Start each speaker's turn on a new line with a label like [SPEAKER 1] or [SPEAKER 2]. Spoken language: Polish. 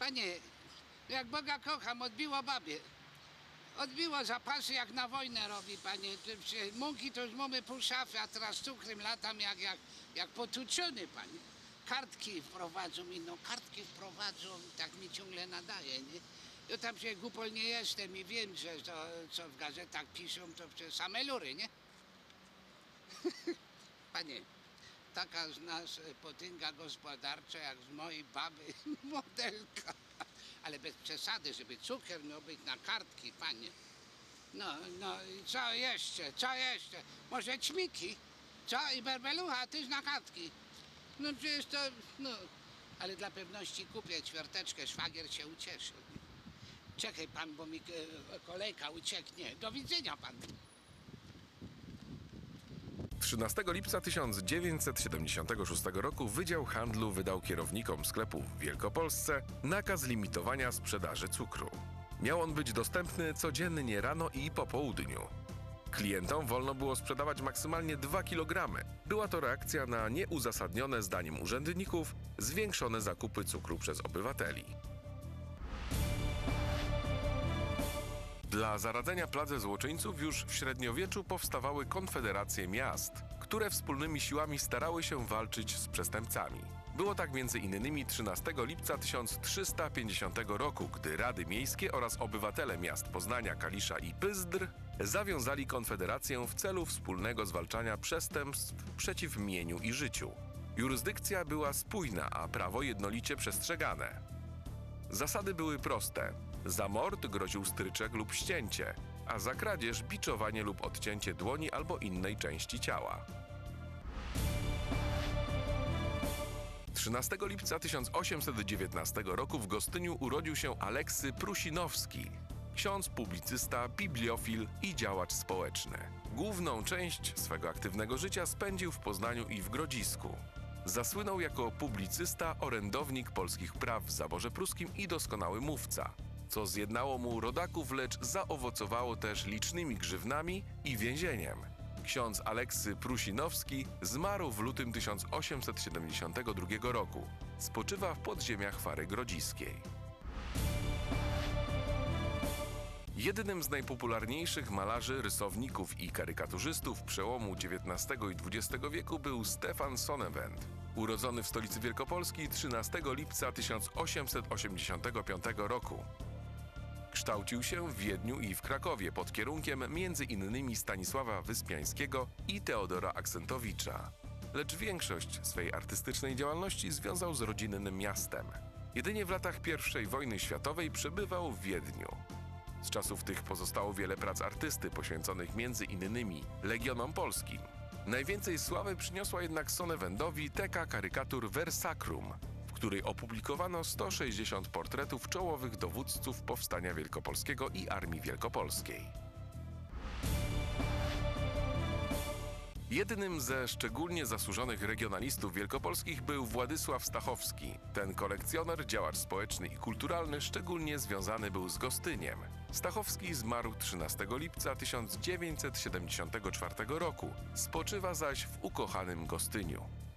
[SPEAKER 1] Panie, jak Boga kocham, odbiło babie. Odbiło zapasy jak na wojnę robi, panie. Mąki to już mamy pół szafy, a teraz cukrem latam jak, jak, jak potuczony, panie. Kartki wprowadzą mi, no kartki wprowadzą, tak mi ciągle nadaje, nie? Ja tam się głupol nie jestem i wiem, że to, co w gazetach piszą, to przecież same lury, nie? Panie, taka nas e, potęga gospodarcza jak z mojej baby modelka. Ale bez przesady, żeby cukier miał być na kartki, panie. No, no i co jeszcze, co jeszcze? Może ćmiki? Co? I berbelucha, tyś na kartki. No przecież to, no. Ale dla pewności kupię ćwiarteczkę, szwagier się ucieszy. Czekaj pan, bo mi e, kolejka ucieknie. Do widzenia pan.
[SPEAKER 2] 13 lipca 1976 roku Wydział Handlu wydał kierownikom sklepów w Wielkopolsce nakaz limitowania sprzedaży cukru. Miał on być dostępny codziennie rano i po południu. Klientom wolno było sprzedawać maksymalnie 2 kg. Była to reakcja na nieuzasadnione zdaniem urzędników zwiększone zakupy cukru przez obywateli. Dla zaradzenia pladze złoczyńców już w średniowieczu powstawały konfederacje miast, które wspólnymi siłami starały się walczyć z przestępcami. Było tak między innymi 13 lipca 1350 roku, gdy rady miejskie oraz obywatele miast Poznania, Kalisza i Pyzdr zawiązali konfederację w celu wspólnego zwalczania przestępstw przeciw mieniu i życiu. Jurysdykcja była spójna, a prawo jednolicie przestrzegane. Zasady były proste. Za mord groził stryczek lub ścięcie, a za kradzież biczowanie lub odcięcie dłoni albo innej części ciała. 13 lipca 1819 roku w Gostyniu urodził się Aleksy Prusinowski, ksiądz, publicysta, bibliofil i działacz społeczny. Główną część swego aktywnego życia spędził w Poznaniu i w Grodzisku. Zasłynął jako publicysta, orędownik polskich praw w zaborze pruskim i doskonały mówca, co zjednało mu rodaków, lecz zaowocowało też licznymi grzywnami i więzieniem. Ksiądz Aleksy Prusinowski zmarł w lutym 1872 roku. Spoczywa w podziemiach Fary Grodziskiej. Jednym z najpopularniejszych malarzy, rysowników i karykaturzystów przełomu XIX i XX wieku był Stefan Sonnevent. Urodzony w stolicy Wielkopolski 13 lipca 1885 roku. Kształcił się w Wiedniu i w Krakowie pod kierunkiem m.in. Stanisława Wyspiańskiego i Teodora Aksentowicza. Lecz większość swej artystycznej działalności związał z rodzinnym miastem. Jedynie w latach I wojny światowej przebywał w Wiedniu. Z czasów tych pozostało wiele prac artysty poświęconych między innymi Legionom Polskim. Najwięcej sławy przyniosła jednak Sonnewendowi teka karykatur Versacrum, której opublikowano 160 portretów czołowych dowódców Powstania Wielkopolskiego i Armii Wielkopolskiej. Jednym ze szczególnie zasłużonych regionalistów wielkopolskich był Władysław Stachowski. Ten kolekcjoner, działacz społeczny i kulturalny szczególnie związany był z Gostyniem. Stachowski zmarł 13 lipca 1974 roku, spoczywa zaś w ukochanym Gostyniu.